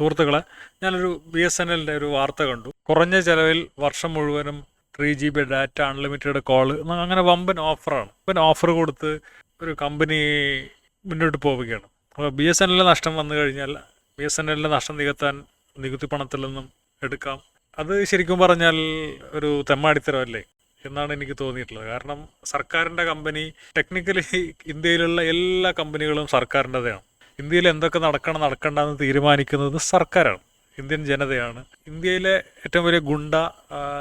സുഹൃത്തുക്കളെ ഞാനൊരു B S N എല്ലിന്റെ ഒരു വാർത്ത കണ്ടു. കുറഞ്ഞ ചിലവിൽ വർഷം മുഴുവനും three G B data unlimited call അങ്ങനെ വമ്പൻ ഓഫറാണ്. വമ്പൻ ഓഫർ കൊടുത്ത് ഒരു കമ്പനി മുന്നോട്ട് പോവുകയാണ്. അപ്പോൾ ബി എസ് എൻ എല്ലിന്റെ നഷ്ടം വന്നു കഴിഞ്ഞാൽ ബി എസ് എൻ എല്ലിന്റെ നഷ്ടം നികത്താൻ നികുതി പണത്തിൽ നിന്നും എടുക്കാം. അത് ശരിക്കും പറഞ്ഞാൽ ഒരു തെമ്മാടിത്തരമല്ലേ എന്നാണ് എനിക്ക് തോന്നിയിട്ടുള്ളത്. കാരണം സർക്കാരിന്റെ കമ്പനി ടെക്നിക്കലി ഇന്ത്യയിലുള്ള എല്ലാ കമ്പനികളും സർക്കാരിന്റെതാണ് ഇന്ത്യയിൽ എന്തൊക്കെ നടക്കണം നടക്കണ്ട എന്ന് തീരുമാനിക്കുന്നത് സർക്കാരാണ് ഇന്ത്യൻ ജനതയാണ്. ഇന്ത്യയിലെ ഏറ്റവും വലിയ ഗുണ്ട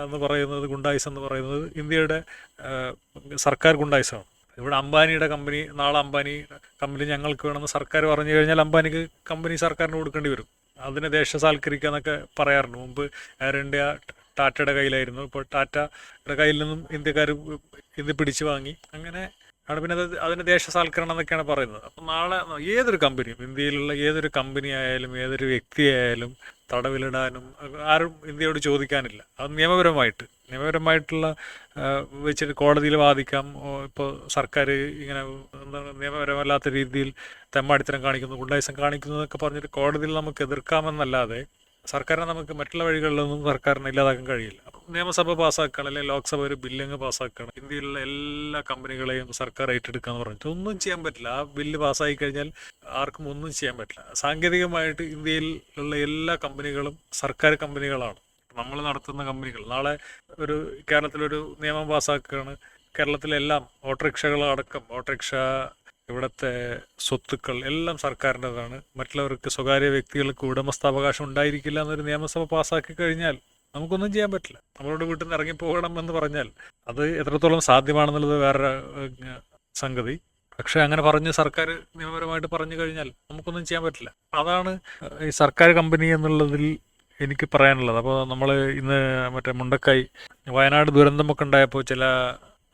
എന്ന് പറയുന്നത് ഗുണ്ടായിസ് എന്ന് പറയുന്നത് ഇന്ത്യയുടെ സർക്കാർ ഗുണ്ടായിസാണ് ഇവിടെ അംബാനിയുടെ കമ്പനി നാളെ അംബാനി കമ്പനി ഞങ്ങൾക്ക് വേണമെന്ന് സർക്കാർ പറഞ്ഞു കഴിഞ്ഞാൽ അംബാനിക്ക് കമ്പനി സർക്കാരിന് കൊടുക്കേണ്ടി വരും. അതിനെ ദേശസാൽക്കരിക്കുക എന്നൊക്കെ പറയാറുണ്ട്. മുമ്പ് എയർ ഇന്ത്യ ടാറ്റയുടെ കയ്യിലായിരുന്നു. ഇപ്പോൾ ടാറ്റയുടെ കയ്യിൽ നിന്നും ഇന്ത്യക്കാർ ഇന്ത്യ പിടിച്ചു വാങ്ങി. അങ്ങനെ ആണ് പിന്നെ അത് അതിന് ദേശസാൽക്കരണം എന്നൊക്കെയാണ് പറയുന്നത്. അപ്പം നാളെ ഏതൊരു കമ്പനിയും ഇന്ത്യയിലുള്ള ഏതൊരു കമ്പനി ആയാലും ഏതൊരു വ്യക്തിയായാലും തടവിലിടാനും ആരും ഇന്ത്യയോട് ചോദിക്കാനില്ല. അത് നിയമപരമായിട്ട്. നിയമപരമായിട്ടുള്ള വെച്ചിട്ട് കോടതിയിൽ വാദിക്കാം. ഇപ്പോൾ സർക്കാർ ഇങ്ങനെ നിയമപരമല്ലാത്ത രീതിയിൽ തെമ്മാടിത്തരം കാണിക്കുന്നു ഗുണ്ടായിസം കാണിക്കുന്നു എന്നൊക്കെ പറഞ്ഞിട്ട് കോടതിയിൽ നമുക്ക് എതിർക്കാമെന്നല്ലാതെ സർക്കാരിനെ നമുക്ക് മറ്റുള്ള വഴികളിലൊന്നും സർക്കാരിനെ ഇല്ലാതാക്കാൻ കഴിയില്ല. നിയമസഭ പാസ്സാക്കണം അല്ലെങ്കിൽ ലോക്സഭ ഒരു ബില്ലങ്ങ് പാസ്സാക്കണം. ഇന്ത്യയിലുള്ള എല്ലാ കമ്പനികളെയും സർക്കാർ ഏറ്റെടുക്കുക എന്ന് പറഞ്ഞു ഒന്നും ചെയ്യാൻ പറ്റില്ല. ആ ബില്ല് പാസ്സായി കഴിഞ്ഞാൽ ആർക്കും ഒന്നും ചെയ്യാൻ പറ്റില്ല. സാങ്കേതികമായിട്ട് ഇന്ത്യയിലുള്ള എല്ലാ കമ്പനികളും സർക്കാർ കമ്പനികളാണ്. നമ്മൾ നടത്തുന്ന കമ്പനികൾ. നാളെ ഒരു കേരളത്തിലൊരു നിയമം പാസ്സാക്കുകയാണ്. കേരളത്തിലെല്ലാം ഓട്ടോറിക്ഷകളടക്കം ഓട്ടോറിക്ഷ ഇവിടുത്തെ സ്വത്തുക്കൾ എല്ലാം സർക്കാരിന്റെതാണ്. മറ്റുള്ളവർക്ക് സ്വകാര്യ വ്യക്തികൾക്ക് ഉടമസ്ഥാവകാശം ഉണ്ടായിരിക്കില്ല എന്നൊരു നിയമസഭ പാസ്സാക്കി കഴിഞ്ഞാൽ നമുക്കൊന്നും ചെയ്യാൻ പറ്റില്ല. നമ്മളോട് വീട്ടിൽ നിന്ന് ഇറങ്ങിപ്പോകണം എന്ന് പറഞ്ഞാൽ അത് എത്രത്തോളം സാധ്യമാണെന്നുള്ളത് വേറെ സംഗതി. പക്ഷെ അങ്ങനെ പറഞ്ഞ് സർക്കാർ നിയമപരമായിട്ട് പറഞ്ഞു കഴിഞ്ഞാൽ നമുക്കൊന്നും ചെയ്യാൻ പറ്റില്ല. അതാണ് ഈ സർക്കാർ കമ്പനി എന്നുള്ളതിൽ എനിക്ക് പറയാനുള്ളത്. അപ്പോൾ നമ്മൾ ഇന്ന് മറ്റേ മുണ്ടക്കായി വയനാട് ദുരന്തമൊക്കെ ഉണ്ടായപ്പോൾ ചില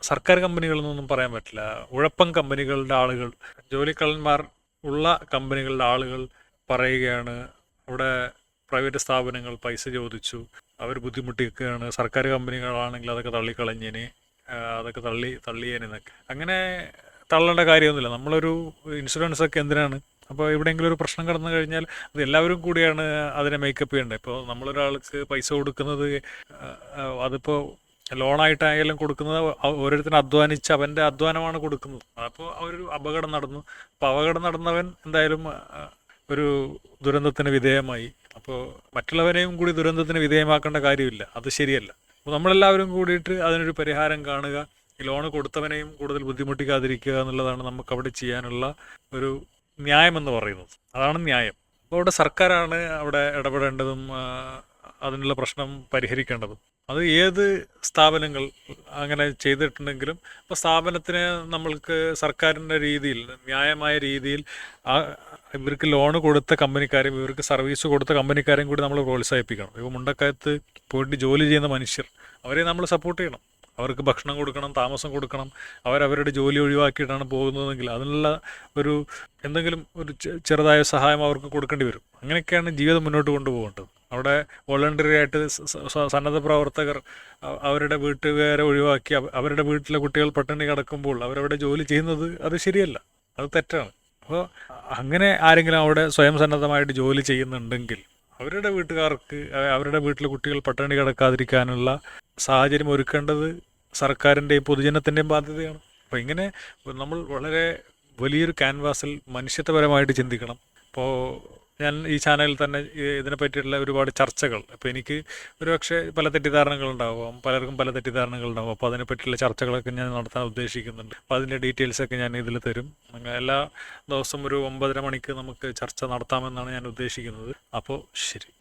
സർക്കാർ കമ്പനികളെന്നൊന്നും പറയാൻ പറ്റില്ല. ഉഴപ്പം കമ്പനികളുടെ ആളുകൾ ജോലിക്കള്ളന്മാർ ഉള്ള കമ്പനികളുടെ ആളുകൾ പറയുകയാണ് അവിടെ പ്രൈവറ്റ് സ്ഥാപനങ്ങൾ പൈസ ചോദിച്ചു അവർ ബുദ്ധിമുട്ടിക്കുകയാണ് സർക്കാർ കമ്പനികളാണെങ്കിൽ അതൊക്കെ തള്ളിക്കളഞ്ഞേനെ അതൊക്കെ തള്ളി തള്ളിയേനെന്നൊക്കെ. അങ്ങനെ തള്ളേണ്ട കാര്യമൊന്നുമില്ല. നമ്മളൊരു ഇൻഷുറൻസ് ഒക്കെ എന്തിനാണ്? അപ്പോൾ എവിടെയെങ്കിലും ഒരു പ്രശ്നം കടന്നു കഴിഞ്ഞാൽ അത് എല്ലാവരും കൂടിയാണ് അതിനെ മേക്കപ്പ് ചെയ്യേണ്ടത്. ഇപ്പോൾ നമ്മളൊരാൾക്ക് പൈസ കൊടുക്കുന്നത് അതിപ്പോൾ ലോണായിട്ടായാലും കൊടുക്കുന്നത് ഓരോരുത്തരും അധ്വാനിച്ച് അവന്റെ അധ്വാനമാണ് കൊടുക്കുന്നത്. അപ്പോൾ ഒരു അപകടം നടന്നു. അപ്പോൾ അപകടം നടന്നവൻ എന്തായാലും ഒരു ദുരന്തത്തിന് വിധേയമായി. അപ്പോൾ മറ്റുള്ളവരെയും കൂടി ദുരന്തത്തിന് വിധേയമാക്കേണ്ട കാര്യമില്ല. അത് ശരിയല്ല. അപ്പോൾ നമ്മളെല്ലാവരും കൂടിയിട്ട് അതിനൊരു പരിഹാരം കാണുക. ഈ ലോണ് കൊടുത്തവനെയും കൂടുതൽ ബുദ്ധിമുട്ടിക്കാതിരിക്കുക എന്നുള്ളതാണ് നമുക്ക് അവിടെ ചെയ്യാനുള്ള ഒരു ന്യായം എന്ന് പറയുന്നത്. അതാണ് ന്യായം. അപ്പോൾ അവിടെ സർക്കാരാണ് അവിടെ ഇടപെടേണ്ടതും അതിനുള്ള പ്രശ്നം പരിഹരിക്കേണ്ടത്. അത് ഏത് സ്ഥാപനങ്ങൾ അങ്ങനെ ചെയ്തിട്ടുണ്ടെങ്കിലും ഇപ്പൊ സ്ഥാപനത്തിന് നമ്മൾക്ക് സർക്കാരിന്റെ രീതിയിൽ ന്യായമായ രീതിയിൽ ഇവർക്ക് ലോണ് കൊടുത്ത കമ്പനിക്കാരെയും ഇവർക്ക് സർവീസ് കൊടുത്ത കമ്പനിക്കാരെയും കൂടി നമ്മൾ പ്രോത്സാഹിപ്പിക്കണം. ഇപ്പോൾ മുണ്ടക്കയത്ത് പോയിട്ട് ജോലി ചെയ്യുന്ന മനുഷ്യർ അവരെ നമ്മൾ സപ്പോർട്ട് ചെയ്യണം. അവർക്ക് ഭക്ഷണം കൊടുക്കണം താമസം കൊടുക്കണം അവരവരുടെ ജോലി ഒഴിവാക്കിയിട്ടാണ് പോകുന്നതെങ്കിൽ അതിനുള്ള ഒരു എന്തെങ്കിലും ഒരു ചെറുതായ സഹായം അവർക്ക് കൊടുക്കേണ്ടി വരും. അങ്ങനെയൊക്കെയാണ് ജീവിതം മുന്നോട്ട് കൊണ്ടുപോകേണ്ടത്. അവിടെ വോളണ്ടറി ആയിട്ട് സന്നദ്ധ പ്രവർത്തകർ അവരുടെ വീട്ടുകാരെ ഒഴിവാക്കി അവരുടെ വീട്ടിലെ കുട്ടികൾ പട്ടിണി കിടക്കുമ്പോൾ അവരവിടെ ജോലി ചെയ്യുന്നത് അത് ശരിയല്ല. അത് തെറ്റാണ്. അപ്പോൾ അങ്ങനെ ആരെങ്കിലും അവിടെ സ്വയം സന്നദ്ധമായിട്ട് ജോലി ചെയ്യുന്നുണ്ടെങ്കിൽ അവരുടെ വീട്ടുകാർക്ക് അവരുടെ വീട്ടിലെ കുട്ടികൾ പട്ടിണി കിടക്കാതിരിക്കാനുള്ള സാഹചര്യം ഒരുക്കേണ്ടത് സർക്കാരിന്റെയും പൊതുജനത്തിന്റെയും ബാധ്യതയാണ്. അപ്പോൾ ഇങ്ങനെ നമ്മൾ വളരെ വലിയൊരു ക്യാൻവാസിൽ മനുഷ്യത്വപരമായിട്ട് ചിന്തിക്കണം. ഇപ്പോൾ ഞാൻ ഈ ചാനലിൽ തന്നെ ഇതിനെ പറ്റിയിട്ടുള്ള ഒരുപാട് ചർച്ചകൾ. അപ്പോൾ എനിക്ക് ഒരുപക്ഷെ പല തെറ്റിദ്ധാരണകളുണ്ടാവാം. പലർക്കും പല തെറ്റിദ്ധാരണകളുണ്ടാവും. അപ്പോൾ അതിനെപ്പറ്റിയുള്ള ചർച്ചകളൊക്കെ ഞാൻ നടത്താൻ ഉദ്ദേശിക്കുന്നുണ്ട്. അപ്പോൾ അതിന്റെ ഡീറ്റെയിൽസൊക്കെ ഞാൻ ഇതിൽ തരും. എല്ലാ ദിവസവും ഒരു ഒമ്പതര മണിക്ക് നമുക്ക് ചർച്ച നടത്താമെന്നാണ് ഞാൻ ഉദ്ദേശിക്കുന്നത്. അപ്പോൾ ശരി.